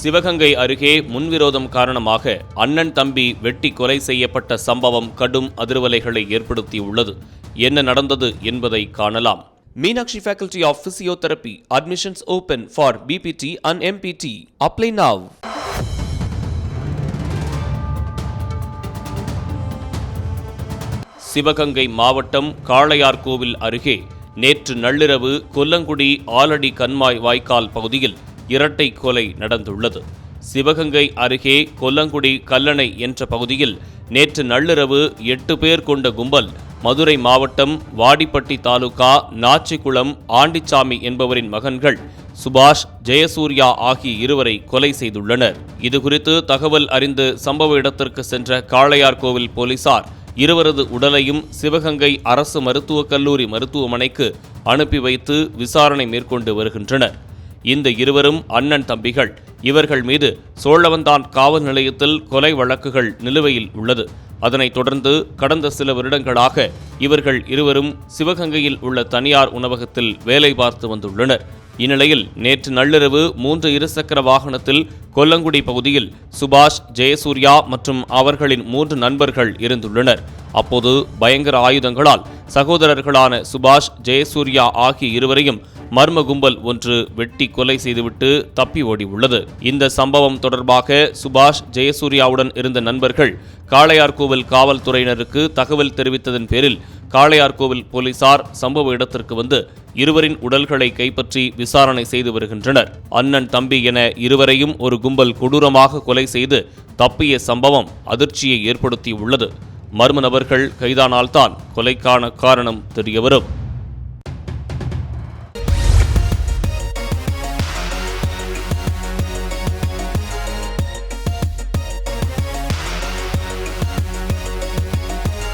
சிவகங்கை அருகே முன்விரோதம் காரணமாக அண்ணன் தம்பி வெட்டி கொலை செய்யப்பட்ட சம்பவம் கடும் அதிர்வலைகளை ஏற்படுத்தியுள்ளது. என்ன நடந்தது என்பதை காணலாம். Meenakshi faculty of physiotherapy admissions open for BPT and MPT apply now Sivaganga மாவட்டம் காளையார்கோவில் அருகே நேற்று நள்ளிரவு கொல்லங்குடி ஆலடி கண்மாய் வாய்க்கால் பகுதியில் இரட்டை கொலை நடந்துள்ளது. சிவகங்கை அருகே கொல்லங்குடி கல்லணை என்ற பகுதியில் நேற்று நள்ளிரவு எட்டு பேர் கொண்ட கும்பல் மதுரை மாவட்டம் வாடிப்பட்டி தாலுகா நாச்சிக்குளம் ஆண்டிச்சாமி என்பவரின் மகன்கள் சுபாஷ் ஜெயசூர்யா ஆகிய இருவரை கொலை செய்துள்ளனர். இதுகுறித்து தகவல் அறிந்து சம்பவ இடத்திற்கு சென்ற காளையார்கோவில் போலீசார் இருவரது உடலையும் சிவகங்கை அரசு மருத்துவக் கல்லூரி மருத்துவமனைக்கு அனுப்பி வைத்து விசாரணை மேற்கொண்டு வருகின்றனர். இந்த இருவரும் அண்ணன் தம்பிகள். இவர்கள் மீது சோழவந்தான் காவல் நிலையத்தில் கொலை வழக்குகள் நிலுவையில் உள்ளது. அதனைத் தொடர்ந்து கடந்த சில வருடங்களாக இவர்கள் இருவரும் சிவகங்கையில் உள்ள தனியார் உணவகத்தில் வேலை பார்த்து வந்துள்ளனர். இந்நிலையில் நேற்று நள்ளிரவு மூன்று இருசக்கர வாகனத்தில் கொல்லங்குடி பகுதியில் சுபாஷ் ஜெயசூர்யா மற்றும் அவர்களின் மூன்று நண்பர்கள் இருந்துள்ளனர். அப்போது பயங்கர ஆயுதங்களால் சகோதரர்களான சுபாஷ் ஜெயசூர்யா ஆகிய இருவரையும் மர்ம கும்பல் ஒன்று வெட்டி கொலை செய்துவிட்டு தப்பி ஓடி உள்ளது இந்த சம்பவம் தொடர்பாக சுபாஷ் ஜெயசூர்யாவுடன் இருந்த நண்பர்கள் காளையார்கோவில் காவல்துறையினருக்கு தகவல் தெரிவித்ததன் பேரில் காளையார்கோவில் போலீசார் சம்பவ இடத்திற்கு வந்து இருவரின் உடல்களை கைப்பற்றி விசாரணை செய்து வருகின்றனர். அண்ணன் தம்பி என இருவரையும் ஒரு கும்பல் கொடூரமாக கொலை செய்து தப்பிய சம்பவம் அதிர்ச்சியை ஏற்படுத்தி உள்ளது மர்ம நபர்கள் கைதானால்தான் கொலைக்கான காரணம் தெரியவரும்.